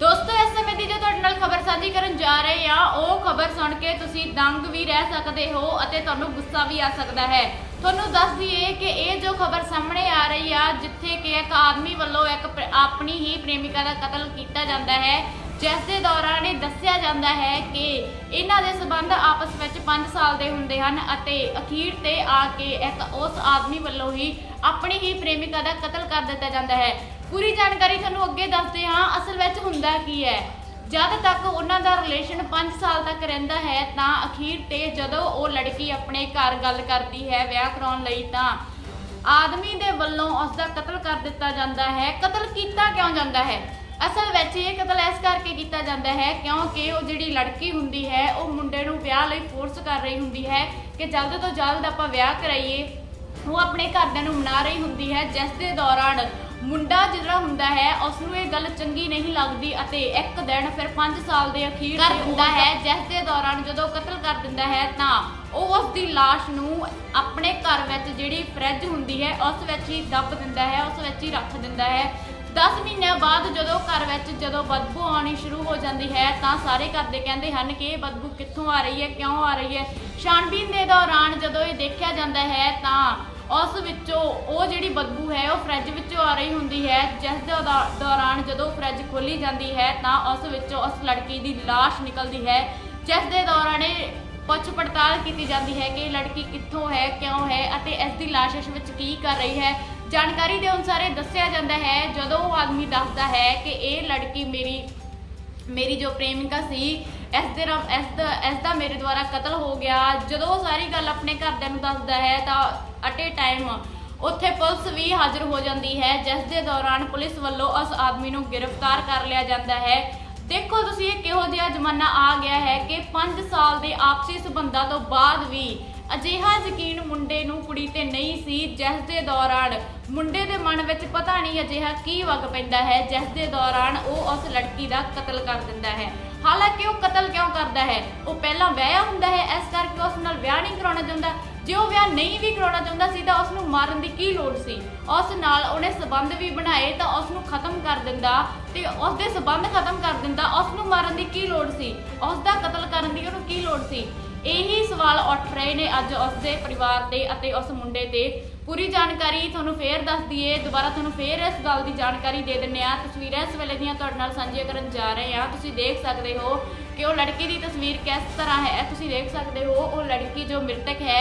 ਦੋਸਤੋ, ਇਸ ਸਮੇਂ ਦੀ ਜੋ ਤੁਹਾਡੇ ਨਾਲ ਖਬਰ ਸਾਂਝੀ ਕਰਨ ਜਾ ਰਹੇ ਆ ਉਹ ਖਬਰ ਸੁਣ ਕੇ ਤੁਸੀਂ ਦੰਗ ਵੀ ਰਹਿ ਸਕਦੇ ਹੋ ਅਤੇ ਤੁਹਾਨੂੰ ਗੁੱਸਾ ਵੀ ਆ ਸਕਦਾ ਹੈ। ਤੁਹਾਨੂੰ ਦੱਸ ਦਈਏ ਕਿ ਇਹ ਜੋ ਖਬਰ ਸਾਹਮਣੇ ਆ ਰਹੀ ਆ, ਜਿੱਥੇ ਕਿ ਇੱਕ ਆਦਮੀ ਵੱਲੋਂ ਇੱਕ ਆਪਣੀ ਹੀ ਪ੍ਰੇਮਿਕਾ ਦਾ ਕਤਲ ਕੀਤਾ ਜਾਂਦਾ ਹੈ, ਜਿਸ ਦੇ ਦੌਰਾਨ ਇਹ ਦੱਸਿਆ ਜਾਂਦਾ ਹੈ ਕਿ ਇਹਨਾਂ ਦੇ ਸਬੰਧ ਆਪਸ ਵਿੱਚ 5 ਸਾਲ ਦੇ ਹੁੰਦੇ ਹਨ ਅਤੇ ਅਖੀਰ ਤੇ ਆ ਕੇ ਇੱਕ ਉਸ ਆਦਮੀ ਵੱਲੋਂ ਹੀ ਆਪਣੀ ਹੀ ਪ੍ਰੇਮਿਕਾ ਦਾ ਕਤਲ ਕਰ ਦਿੱਤਾ ਜਾਂਦਾ ਹੈ। ਪੂਰੀ ਜਾਣਕਾਰੀ ਤੁਹਾਨੂੰ ਅੱਗੇ ਦੱਸਦੇ ਹਾਂ, ਅਸਲ ਵਿੱਚ ਹੁੰਦਾ ਕੀ ਹੈ? ਜਦ ਤੱਕ ਉਹਨਾਂ ਦਾ ਰਿਲੇਸ਼ਨ 5 ਸਾਲ ਤੱਕ ਰਹਿੰਦਾ ਹੈ, ਤਾਂ ਅਖੀਰ ਤੇ ਜਦੋਂ ਉਹ ਲੜਕੀ ਆਪਣੇ ਘਰ ਗੱਲ ਕਰਦੀ ਹੈ ਵਿਆਹ ਕਰਾਉਣ ਲਈ, ਤਾਂ ਆਦਮੀ ਦੇ ਵੱਲੋਂ ਉਸ ਦਾ ਕਤਲ ਕਰ ਦਿੱਤਾ ਜਾਂਦਾ ਹੈ। ਕਤਲ ਕੀਤਾ ਕਿਉਂ ਜਾਂਦਾ ਹੈ? ਅਸਲ ਵਿੱਚ ਇਹ ਕਤਲ ਇਸ ਕਰਕੇ ਕੀਤਾ ਜਾਂਦਾ ਹੈ ਕਿਉਂਕਿ ਉਹ ਜਿਹੜੀ ਲੜਕੀ ਹੁੰਦੀ ਹੈ, ਉਹ ਮੁੰਡੇ ਨੂੰ ਵਿਆਹ ਲਈ ਫੋਰਸ ਕਰ ਰਹੀ ਹੁੰਦੀ ਹੈ ਕਿ ਜਲਦ ਤੋਂ ਜਲਦ ਆਪਾਂ ਵਿਆਹ ਕਰਾਈਏ। ਉਹ ਆਪਣੇ ਘਰਦਿਆਂ ਨੂੰ ਮਨਾ ਰਹੀ ਹੁੰਦੀ ਹੈ, ਜਿਸ ਦੇ ਦੌਰਾਨ ਮੁੰਡਾ ਜਿਹੜਾ ਹੁੰਦਾ ਹੈ ਉਸ ਨੂੰ ਇਹ ਗੱਲ ਚੰਗੀ ਨਹੀਂ ਲੱਗਦੀ ਅਤੇ ਇੱਕ ਦਿਨ ਫਿਰ 5 ਸਾਲ ਦੇ ਅਖੀਰ ਕਰ ਦਿੰਦਾ ਹੈ ਜਿਸ ਦੇ ਦੌਰਾਨ ਜਦੋਂ ਕਤਲ ਕਰ ਦਿੰਦਾ ਹੈ ਤਾਂ ਉਹ ਉਸ ਦੀ লাশ ਨੂੰ ਆਪਣੇ ਘਰ ਵਿੱਚ ਜਿਹੜੀ ਫ੍ਰਿਜ ਹੁੰਦੀ ਹੈ ਉਸ ਵਿੱਚ ਹੀ ਦੱਬ ਦਿੰਦਾ ਹੈ ਉਸ ਵਿੱਚ ਹੀ ਰੱਖ ਦਿੰਦਾ ਹੈ। 10 ਮਹੀਨਿਆਂ ਬਾਅਦ ਜਦੋਂ ਘਰ ਵਿੱਚ ਜਦੋਂ ਬਦਬੂ ਆਉਣੀ ਸ਼ੁਰੂ ਹੋ ਜਾਂਦੀ ਹੈ ਤਾਂ ਸਾਰੇ ਘਰ ਦੇ ਕਹਿੰਦੇ ਹਨ ਕਿ ਇਹ ਬਦਬੂ ਕਿੱਥੋਂ ਆ ਰਹੀ ਹੈ ਕਿਉਂ ਆ ਰਹੀ ਹੈ? ਛਾਣਬੀਨ ਦੇ ਦੌਰਾਨ ਜਦੋਂ ਇਹ ਦੇਖਿਆ ਜਾਂਦਾ ਹੈ ਤਾਂ ਉਸ ਵਿੱਚੋਂ ਉਹ ਜਿਹੜੀ ਬਦਬੂ ਹੈ, ਉਹ ਫ੍ਰਿਜ ਵਿੱਚੋਂ ਆ ਰਹੀ ਹੁੰਦੀ ਹੈ। ਜਿਸ ਦੇ ਦੌ- ਦੌਰਾਨ ਜਦੋਂ ਫ੍ਰਿਜ ਖੋਲੀ ਜਾਂਦੀ ਹੈ, ਤਾਂ ਉਸ ਵਿੱਚੋਂ ਉਸ ਲੜਕੀ ਦੀ ਲਾਸ਼ ਨਿਕਲਦੀ ਹੈ। ਜਿਸ ਦੇ ਦੌਰਾਨ ਇਹ ਪੁੱਛ ਪੜਤਾਲ ਕੀਤੀ ਜਾਂਦੀ ਹੈ ਕਿ ਇਹ ਲੜਕੀ ਕਿੱਥੋਂ ਹੈ, ਕਿਉਂ ਹੈ ਅਤੇ ਇਸ ਦੀ ਲਾਸ਼ ਇਸ ਵਿੱਚ ਕੀ ਕਰ ਰਹੀ ਹੈ। ਜਾਣਕਾਰੀ ਦੇ ਅਨੁਸਾਰ ਇਹ ਦੱਸਿਆ ਜਾਂਦਾ ਹੈ, ਜਦੋਂ ਉਹ ਆਦਮੀ ਦੱਸਦਾ ਹੈ ਕਿ ਇਹ ਲੜਕੀ ਮੇਰੀ ਮੇਰੀ ਜੋ ਪ੍ਰੇਮਿਕਾ ਸੀ, ਇਸ ਦੇ ਰ- ਇਸ ਦਾ ਇਸ ਦਾ ਮੇਰੇ ਦੁਆਰਾ ਕਤਲ ਹੋ ਗਿਆ। ਜਦੋਂ ਉਹ ਸਾਰੀ ਗੱਲ ਆਪਣੇ ਘਰਦਿਆਂ ਨੂੰ ਦੱਸਦਾ ਹੈ, ਤਾਂ ਅਟ ਏ ਟਾਈਮ ਉੱਥੇ ਪੁਲਿਸ ਵੀ ਹਾਜ਼ਰ ਹੋ ਜਾਂਦੀ ਹੈ, ਜਿਸ ਦੇ ਦੌਰਾਨ ਪੁਲਿਸ ਵੱਲੋਂ ਉਸ ਆਦਮੀ ਨੂੰ ਗ੍ਰਿਫਤਾਰ ਕਰ ਲਿਆ ਜਾਂਦਾ ਹੈ। ਦੇਖੋ ਤੁਸੀਂ, ਇਹ ਕਿਹੋ ਜਿਹਾ ਜ਼ਮਾਨਾ ਆ ਗਿਆ ਹੈ ਕਿ 5 ਸਾਲ ਦੇ ਆਪਸੀ ਸਬੰਧਾਂ ਤੋਂ ਬਾਅਦ ਵੀ ਅਜਿਹਾ ਯਕੀਨ ਮੁੰਡੇ ਨੂੰ ਕੁੜੀ ਤੇ ਨਹੀਂ ਸੀ, ਜਿਸ ਦੇ ਦੌਰਾਨ ਮੁੰਡੇ ਦੇ ਮਨ ਵਿੱਚ ਪਤਾ ਨਹੀਂ ਅਜਿਹਾ ਕੀ ਵਗ ਪੈਂਦਾ ਹੈ, ਜਿਸ ਦੇ ਦੌਰਾਨ ਉਹ ਉਸ ਲੜਕੀ ਦਾ ਕਤਲ ਕਰ ਦਿੰਦਾ ਹੈ। ਹਾਲਾਂਕਿ ਉਹ ਕਤਲ ਕਿਉਂ ਕਰਦਾ ਹੈ? ਉਹ ਪਹਿਲਾਂ ਵਿਆਹਿਆ ਹੁੰਦਾ ਹੈ, ਇਸ ਕਰਕੇ ਉਸ ਨਾਲ ਵਿਆਹ ਨਹੀਂ ਕਰਾਉਣਾ ਚਾਹੁੰਦਾ। ਜੇ ਉਹ ਵਿਆਹ ਨਹੀਂ ਵੀ ਕਰਾਉਣਾ ਚਾਹੁੰਦਾ ਸੀ ਤਾਂ ਉਸ ਨੂੰ ਮਾਰਨ ਦੀ ਕੀ ਲੋੜ ਸੀ? ਉਸ ਨਾਲ ਉਹਨੇ ਸਬੰਧ ਵੀ ਬਣਾਏ ਤਾਂ ਉਸ ਨੂੰ ਖਤਮ ਕਰ ਦਿੰਦਾ ਤੇ ਉਸ ਦੇ ਸਬੰਧ ਖਤਮ ਕਰ ਦਿੰਦਾ ਉਸ ਨੂੰ ਮਾਰਨ ਦੀ ਕੀ ਲੋੜ ਸੀ? ਉਸ ਦਾ ਕਤਲ ਕਰਨ ਦੀ ਉਹਨੂੰ ਕੀ ਲੋੜ ਸੀ? ਇਹੀ ਸਵਾਲ ਉੱਠ ਰਹੇ ਨੇ ਅੱਜ ਉਸ ਦੇ ਪਰਿਵਾਰ ਤੇ ਅਤੇ ਉਸ ਮੁੰਡੇ ਤੇ ਪੂਰੀ ਜਾਣਕਾਰੀ ਤੁਹਾਨੂੰ ਫੇਰ ਦੱਸ ਦਈਏ। ਦੁਬਾਰਾ ਤੁਹਾਨੂੰ ਫੇਰ ਇਸ ਗੱਲ ਦੀ ਜਾਣਕਾਰੀ ਦੇ ਦਿੰਨੇ ਆ ਤਸਵੀਰਾਂ ਇਸ ਵੇਲੇ ਦੀਆਂ ਤੁਹਾਡੇ ਨਾਲ ਸਾਂਝੀਆਂ ਕਰਨ ਜਾ ਰਹੇ ਆ ਤੁਸੀਂ ਦੇਖ ਸਕਦੇ ਹੋ ਕਿ ਉਹ ਲੜਕੀ ਦੀ ਤਸਵੀਰ ਕਿਸ ਤਰ੍ਹਾਂ ਹੈ। ਤੁਸੀਂ ਦੇਖ ਸਕਦੇ ਹੋ ਉਹ ਲੜਕੀ ਜੋ ਮ੍ਰਿਤਕ ਹੈ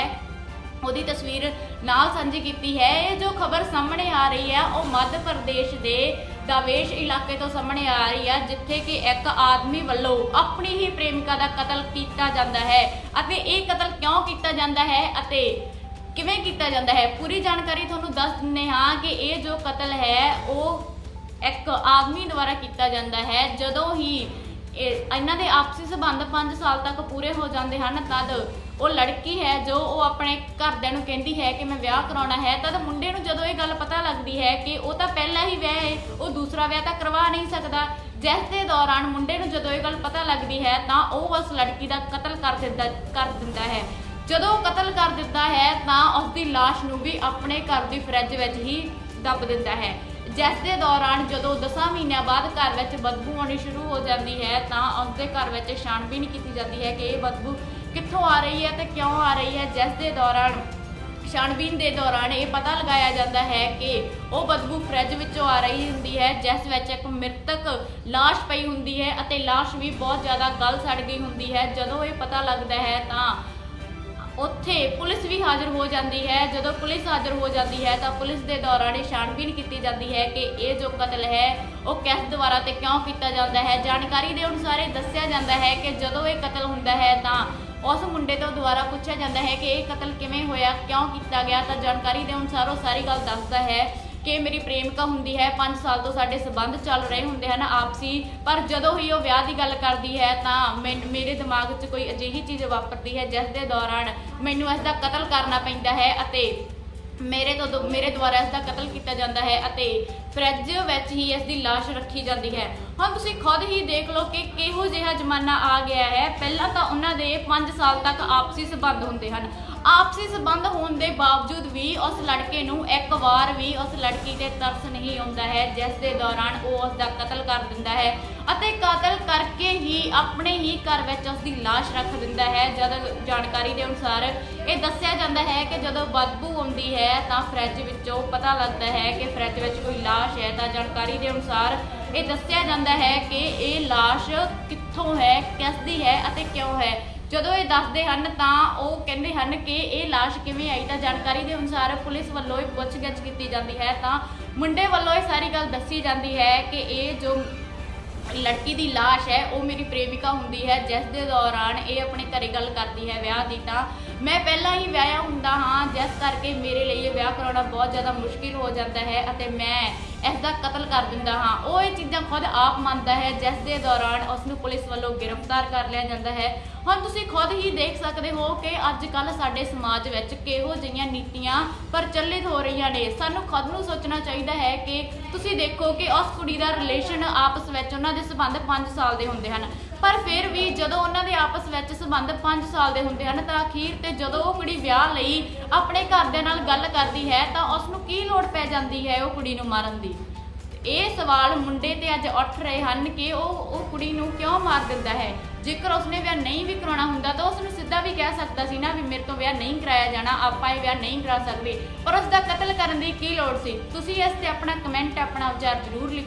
ਉਹਦੀ ਤਸਵੀਰ ਨਾਲ ਸਾਂਝੀ ਕੀਤੀ ਹੈ। ਇਹ ਜੋ ਖਬਰ ਸਾਹਮਣੇ ਆ ਰਹੀ ਹੈ, ਉਹ ਮੱਧ ਪ੍ਰਦੇਸ਼ ਦੇ ਦਾਵੇਸ਼ ਇਲਾਕੇ ਤੋਂ ਸਾਹਮਣੇ ਆ ਰਹੀ ਹੈ, ਜਿੱਥੇ ਕਿ ਇੱਕ ਆਦਮੀ ਵੱਲੋਂ ਆਪਣੀ ਹੀ ਪ੍ਰੇਮਿਕਾ ਦਾ ਕਤਲ ਕੀਤਾ ਜਾਂਦਾ ਹੈ ਅਤੇ ਇਹ ਕਤਲ ਕਿਉਂ ਕੀਤਾ ਜਾਂਦਾ ਹੈ ਅਤੇ ਕਿਵੇਂ ਕੀਤਾ ਜਾਂਦਾ ਹੈ, ਪੂਰੀ ਜਾਣਕਾਰੀ ਤੁਹਾਨੂੰ ਦੱਸ ਦਿੰਨੇ ਹਾਂ ਕਿ ਇਹ ਜੋ ਕਤਲ ਹੈ, ਉਹ ਇੱਕ ਆਦਮੀ ਦੁਆਰਾ ਕੀਤਾ ਜਾਂਦਾ ਹੈ। ਜਦੋਂ ਹੀ ਇਹ- ਇਹਨਾਂ ਦੇ ਆਪਸੀ ਸਬੰਧ 5 ਸਾਲ ਤੱਕ ਪੂਰੇ ਹੋ ਜਾਂਦੇ ਹਨ, ਤਦ ਉਹ ਲੜਕੀ ਹੈ ਜੋ ਉਹ ਆਪਣੇ ਘਰਦਿਆਂ ਨੂੰ ਕਹਿੰਦੀ ਹੈ ਕਿ ਮੈਂ ਵਿਆਹ ਕਰਾਉਣਾ ਹੈ, ਤਦ ਮੁੰਡੇ ਨੂੰ ਜਦੋਂ ਇਹ ਗੱਲ ਪਤਾ ਲੱਗਦੀ ਹੈ ਕਿ ਉਹ ਤਾਂ ਪਹਿਲਾਂ ਹੀ ਵਿਆਹ ਹੈ, ਉਹ ਦੂਸਰਾ ਵਿਆਹ ਤਾਂ ਕਰਵਾ ਨਹੀਂ ਸਕਦਾ। ਜਿਸ ਦੇ ਦੌਰਾਨ ਮੁੰਡੇ ਨੂੰ ਜਦੋਂ ਇਹ ਗੱਲ ਪਤਾ ਲੱਗਦੀ ਹੈ, ਤਾਂ ਉਹ ਉਸ ਲੜਕੀ ਦਾ ਕਤਲ ਕਰ ਦਿੰਦਾ ਕਰ ਦਿੰਦਾ ਹੈ। ਜਦੋਂ ਉਹ ਕਤਲ ਕਰ ਦਿੰਦਾ ਹੈ, ਤਾਂ ਉਸ ਦੀ লাশ ਨੂੰ ਵੀ ਆਪਣੇ ਘਰ ਦੀ ਫਰਿੱਜ ਵਿੱਚ ਹੀ ਦੱਬ ਦਿੰਦਾ ਹੈ ਜਿਸ ਦੇ ਦੌਰਾਨ ਜਦੋਂ 10 ਮਹੀਨਿਆਂ ਬਾਅਦ ਘਰ ਵਿੱਚ ਬਦਬੂ ਆਉਣੀ ਸ਼ੁਰੂ ਹੋ ਜਾਂਦੀ ਹੈ ਤਾਂ ਉਸ ਦੇ ਘਰ ਵਿੱਚ ਛਾਣਬੀਨ ਕੀਤੀ ਜਾਂਦੀ ਹੈ ਕਿ ਇਹ ਬਦਬੂ ਕਿੱਥੋਂ ਆ ਰਹੀ ਹੈ ਤੇ ਕਿਉਂ ਆ ਰਹੀ ਹੈ ਜਿਸ ਦੇ ਦੌਰਾਨ ਛਾਣਬੀਨ ਦੇ ਦੌਰਾਨ ਇਹ ਪਤਾ ਲਗਾਇਆ ਜਾਂਦਾ ਹੈ ਕਿ ਉਹ ਬਦਬੂ ਫ੍ਰਿਜ ਵਿੱਚੋਂ ਆ ਰਹੀ ਹੁੰਦੀ ਹੈ ਜਿਸ ਵਿੱਚ ਇੱਕ ਮ੍ਰਿਤਕ লাশ ਪਈ ਹੁੰਦੀ ਹੈ ਅਤੇ লাশ ਵੀ ਬਹੁਤ ਜ਼ਿਆਦਾ ਗਲ ਸੜ ਗਈ ਹੁੰਦੀ ਹੈ ਜਦੋਂ ਇਹ ਪਤਾ ਲੱਗਦਾ ਹੈ ਤਾਂ ਉੱਥੇ ਪੁਲਿਸ ਵੀ ਹਾਜ਼ਰ ਹੋ ਜਾਂਦੀ ਹੈ। ਜਦੋਂ ਪੁਲਿਸ ਹਾਜ਼ਰ ਹੋ ਜਾਂਦੀ ਹੈ ਤਾਂ ਪੁਲਿਸ ਦੇ ਦੌਰਾਨ ਇਹ ਛਾਣਬੀਨ ਕੀਤੀ ਜਾਂਦੀ ਹੈ ਕਿ ਇਹ ਜੋ ਕਤਲ ਹੈ, ਉਹ ਕਿਸ ਦੁਆਰਾ ਤੇ ਕਿਉਂ ਕੀਤਾ ਜਾਂਦਾ ਹੈ? ਜਾਣਕਾਰੀ ਦੇ ਅਨੁਸਾਰ ਇਹ ਦੱਸਿਆ ਜਾਂਦਾ ਹੈ ਕਿ ਜਦੋਂ ਇਹ ਕਤਲ ਹੁੰਦਾ ਹੈ ਤਾਂ ਉਸ ਮੁੰਡੇ ਤੋਂ ਦੁਆਰਾ ਪੁੱਛਿਆ ਜਾਂਦਾ ਹੈ ਕਿ ਇਹ ਕਤਲ ਕਿਵੇਂ ਹੋਇਆ, ਕਿਉਂ ਕੀਤਾ ਗਿਆ? ਤਾਂ ਜਾਣਕਾਰੀ ਦੇ ਅਨੁਸਾਰ ਉਹ ਸਾਰੀ ਗੱਲ ਦੱਸਦਾ ਹੈ ਕਿ ਮੇਰੀ ਪ੍ਰੇਮਿਕਾ ਹੁੰਦੀ ਹੈ 5 ਸਾਲ ਤੋਂ ਸਾਡੇ ਸਬੰਧ ਚੱਲ ਰਹੇ ਹੁੰਦੇ ਹਨ ਆਪਸੀ, ਪਰ ਜਦੋਂ ਹੀ ਉਹ ਵਿਆਹ ਦੀ ਗੱਲ ਕਰਦੀ ਹੈ ਤਾਂ ਮੈਨ- ਮੇਰੇ ਦਿਮਾਗ 'ਚ ਕੋਈ ਅਜਿਹੀ ਚੀਜ਼ ਵਾਪਰਦੀ ਹੈ ਜਿਸ ਦੇ ਦੌਰਾਨ ਮੈਨੂੰ ਇਸ ਦਾ ਕਤਲ ਕਰਨਾ ਪੈਂਦਾ ਹੈ ਅਤੇ ਮੇਰੇ ਤੋਂ ਦੁ- ਮੇਰੇ ਦੁਆਰਾ ਇਸ ਦਾ ਕਤਲ ਕੀਤਾ ਜਾਂਦਾ ਹੈ ਅਤੇ ਫ੍ਰਿਜ ਵਿੱਚ ਹੀ ਇਸ ਦੀ লাশ ਰੱਖੀ ਜਾਂਦੀ ਹੈ। ਹੁਣ ਤੁਸੀਂ ਖੁਦ ਹੀ ਦੇਖ ਲਓ ਕਿ ਕਿਹੋ ਜਿਹਾ ਜ਼ਮਾਨਾ ਆ ਗਿਆ ਹੈ। ਪਹਿਲਾਂ ਤਾਂ ਉਹਨਾਂ ਦੇ 5 ਸਾਲ ਤੱਕ ਆਪਸੀ ਸਬੰਧ ਹੁੰਦੇ ਹਨ। ਆਪਸੀ ਸਬੰਧ ਹੋਣ ਦੇ ਬਾਵਜੂਦ ਵੀ ਉਸ ਲੜਕੇ ਨੂੰ ਇੱਕ ਵਾਰ ਵੀ ਉਸ ਲੜਕੀ ਤੇ ਤਰਸ ਨਹੀਂ ਆਉਂਦਾ ਹੈ, ਜਿਸ ਦੇ ਦੌਰਾਨ ਉਹ ਉਸ ਦਾ ਕਤਲ ਕਰ ਦਿੰਦਾ ਹੈ। ਅਤੇ ਕਤਲ ਕਰਕੇ ਹੀ ਆਪਣੇ ਹੀ ਘਰ ਵਿੱਚ ਉਸ ਦੀ ਲਾਸ਼ ਰੱਖ ਦਿੰਦਾ ਹੈ। ਜਦ ਜਾਣਕਾਰੀ ਦੇ ਅਨੁਸਾਰ ਇਹ ਦੱਸਿਆ ਜਾਂਦਾ ਹੈ ਕਿ ਜਦੋਂ ਬਦਬੂ ਆਉਂਦੀ ਹੈ ਤਾਂ ਫ੍ਰਿਜ ਵਿੱਚੋਂ ਪਤਾ ਲੱਗਦਾ ਹੈ ਕਿ ਫ੍ਰਿਜ ਵਿੱਚ ਕੋਈ ਲਾਸ਼ ਹੈ। ਤਾਂ ਜਾਣਕਾਰੀ ਦੇ ਅਨੁਸਾਰ ਇਹ ਦੱਸਿਆ ਜਾਂਦਾ ਹੈ ਕਿ ਇਹ ਲਾਸ਼ ਕਿੱਥੋਂ ਹੈ ਕਿਸ ਦੀ ਹੈ ਅਤੇ ਕਿਉਂ ਹੈ। ਜਦੋਂ ਇਹ ਦੱਸਦੇ ਹਨ ਤਾਂ ਉਹ ਕਹਿੰਦੇ ਹਨ ਕਿ ਇਹ ਲਾਸ਼ ਕਿਵੇਂ ਆਈ? ਤਾਂ ਜਾਣਕਾਰੀ ਦੇ ਅਨੁਸਾਰ ਪੁਲਿਸ ਵੱਲੋਂ ਇਹ ਪੁੱਛਗਿੱਛ ਕੀਤੀ ਜਾਂਦੀ ਹੈ। ਤਾਂ ਮੁੰਡੇ ਵੱਲੋਂ ਇਹ ਸਾਰੀ ਗੱਲ ਦੱਸੀ ਜਾਂਦੀ ਹੈ ਕਿ ਇਹ ਜੋ ਲੜਕੀ ਦੀ লাশ ਹੈ, ਉਹ ਮੇਰੀ ਪ੍ਰੇਮਿਕਾ ਹੁੰਦੀ ਹੈ, ਜਿਸ ਦੇ ਦੌਰਾਨ ਇਹ ਆਪਣੇ ਘਰੇ ਗੱਲ ਕਰਦੀ ਹੈ ਵਿਆਹ ਦੀ ਤਾਂ ਮੈਂ ਪਹਿਲਾਂ ਹੀ ਵਿਆਹਿਆ ਹੁੰਦਾ ਹਾਂ, ਜਿਸ ਕਰਕੇ ਮੇਰੇ ਲਈ ਇਹ ਵਿਆਹ ਕਰਾਉਣਾ ਬਹੁਤ ਜ਼ਿਆਦਾ ਮੁਸ਼ਕਿਲ ਹੋ ਜਾਂਦਾ ਹੈ ਅਤੇ ਮੈਂ ਇਸ ਦਾ ਕਤਲ ਕਰ ਦਿੰਦਾ ਹਾਂ। ਉਹ ਇਹ ਚੀਜ਼ਾਂ ਖੁਦ ਆਪ ਮੰਨਦਾ ਹੈ, ਜਿਸ ਦੇ ਦੌਰਾਨ ਉਸ ਨੂੰ ਪੁਲਿਸ ਵੱਲੋਂ ਗ੍ਰਿਫਤਾਰ ਕਰ ਲਿਆ ਜਾਂਦਾ ਹੈ। ਹੁਣ ਤੁਸੀਂ ਖੁਦ ਹੀ ਦੇਖ ਸਕਦੇ ਹੋ ਕਿ ਅੱਜ ਕੱਲ ਸਾਡੇ ਸਮਾਜ ਵਿੱਚ ਕਿਹੋ ਜਿਹੀਆਂ ਨੀਤੀਆਂ ਪ੍ਰਚਲਿਤ ਹੋ ਰਹੀਆਂ ਨੇ। ਸਾਨੂੰ ਖੁਦ ਨੂੰ ਸੋਚਣਾ ਚਾਹੀਦਾ ਹੈ ਕਿ ਤੁਸੀਂ ਦੇਖੋ ਕਿ ਉਸ ਕੁੜੀ ਦਾ ਰਿਲੇਸ਼ਨ ਆਪਸ ਵਿੱਚ ਉਹਨਾਂ ਦੇ ਸਬੰਧ 5 ਸਾਲ ਦੇ ਹੁੰਦੇ ਹਨ। ਪਰ ਫਿਰ ਵੀ ਜਦੋਂ ਉਹਨਾਂ ਦੇ ਆਪਸ ਵਿੱਚ ਸਬੰਧ 5 ਸਾਲ ਦੇ ਹੁੰਦੇ ਹਨ, ਤਾਂ ਅਖੀਰ ਤੇ ਜਦੋਂ ਉਹ ਕੁੜੀ ਵਿਆਹ ਲਈ ਆਪਣੇ ਘਰਦਿਆਂ ਨਾਲ ਗੱਲ ਕਰਦੀ ਹੈ, ਤਾਂ ਉਸ ਨੂੰ ਕੀ ਲੋੜ ਪੈ ਜਾਂਦੀ ਹੈ ਉਹ ਕੁੜੀ ਨੂੰ ਮਾਰਨ ਦੀ? ਇਹ ਸਵਾਲ ਮੁੰਡੇ ਤੇ ਅੱਜ ਉੱਠ ਰਹੇ ਹਨ ਕਿ ਉਹ ਉਹ ਕੁੜੀ ਨੂੰ ਕਿਉਂ ਮਾਰ ਦਿੰਦਾ ਹੈ? ਜੇਕਰ ਉਸਨੇ ਵਿਆਹ ਨਹੀਂ ਵੀ ਕਰਾਉਣਾ ਹੁੰਦਾ, ਤਾਂ ਉਸ ਨੂੰ ਸਿੱਧਾ ਵੀ ਕਹਿ ਸਕਦਾ ਸੀ ਨਾ ਵੀ ਮੇਰੇ ਤੋਂ ਵਿਆਹ ਨਹੀਂ ਕਰਾਇਆ ਜਾਣਾ, ਆਪਾਂ ਇਹ ਵਿਆਹ ਨਹੀਂ ਕਰਾ ਸਕਦੇ। ਪਰ ਉਸ ਦਾ ਕਤਲ ਕਰਨ ਦੀ ਕੀ ਲੋੜ ਸੀ? ਤੁਸੀਂ ਇਸ ਤੇ ਆਪਣਾ ਕਮੈਂਟ ਆਪਣਾ ਵਿਚਾਰ ਜ਼ਰੂਰ ਲਿਖਿਓ।